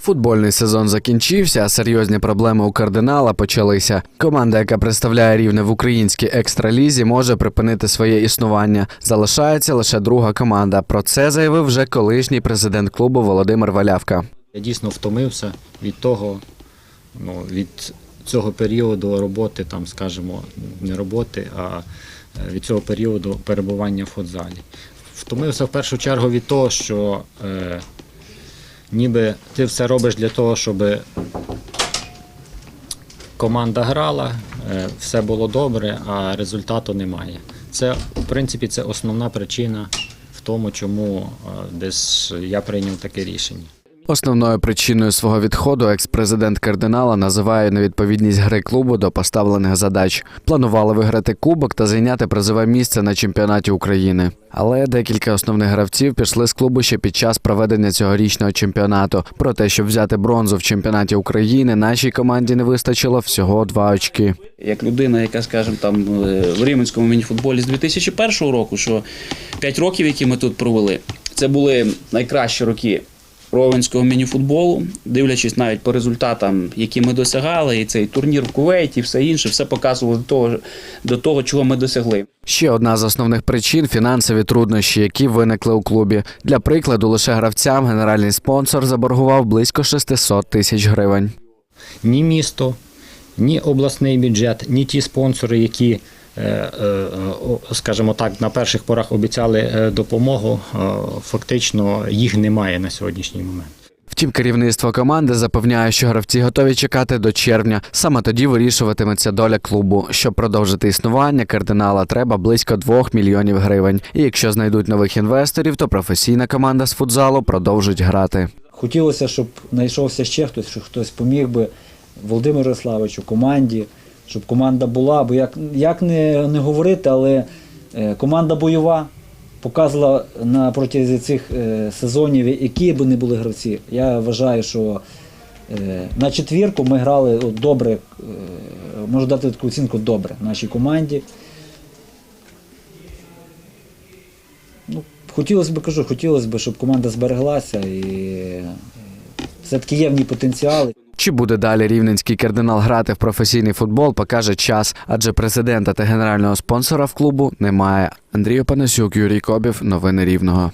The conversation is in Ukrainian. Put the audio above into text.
Футбольний сезон закінчився, а серйозні проблеми у кардинала почалися. Команда, яка представляє рівне в українській екстралізі, може припинити своє існування. Залишається лише друга команда. Про це заявив вже колишній президент клубу Володимир Валявка. Я дійсно втомився від того, ну, від цього періоду роботи, там, скажімо, не роботи, а е, від цього періоду перебування в футзалі. Втомився в першу чергу від того, що е, ніби ти все робиш для того, щоб команда грала, е, все було добре, а результату немає. Це, в принципі, це основна причина в тому, чому е, десь я прийняв таке рішення. Основною причиною свого відходу екс-президент кардинала називає невідповідність гри клубу до поставлених задач. Планували виграти кубок та зайняти призове місце на чемпіонаті України. Але декілька основних гравців пішли з клубу ще під час проведення цьогорічного чемпіонату. Про те, щоб взяти бронзу в чемпіонаті України, нашій команді не вистачило всього два очки. як людина, яка, скажімо, там е, в рівненському мініфутболі з 2001 року, що 5 років, які ми тут провели, це були найкращі роки ровенського мініфутболу, дивлячись навіть по результатам, які ми досягали, і цей турнір в Кувейті, і все інше, все показувало до того, до того, чого ми досягли. Ще одна з основних причин фінансові труднощі, які виникли у клубі. Для прикладу, лише гравцям генеральний спонсор заборгував близько 600 тисяч гривень. ні місто, ні обласний бюджет, ні ті спонсори, які, скажімо так, на перших порах обіцяли е, допомогу, е, фактично їх немає на сьогоднішній момент. Втім, керівництво команди запевняє, що гравці готові чекати до червня. Саме тоді вирішуватиметься доля клубу. Щоб продовжити існування кардинала, треба близько 2 мільйонів гривень. І якщо знайдуть нових інвесторів, то професійна команда з футзалу продовжить грати. Хотілося, щоб знайшовся ще хтось, що хтось поміг би Володимиру Ярославовичу, команді, щоб команда була. Бо як, як не, не говорити, але е, команда бойова показувала на протязі цих е, сезонів, які б не були гравці. Я вважаю, що е, на четвірку ми грали добре, можу дати таку оцінку добре нашій команді. Ну, хотілося б, кажу, хотілося б, щоб команда збереглася і все-таки є в ній потенціал. Чи буде далі рівненський кардинал грати в професійний футбол, покаже час, адже президента та генерального спонсора в клубу немає. Андрій Панасюк, Юрій Кобів, новини Рівного.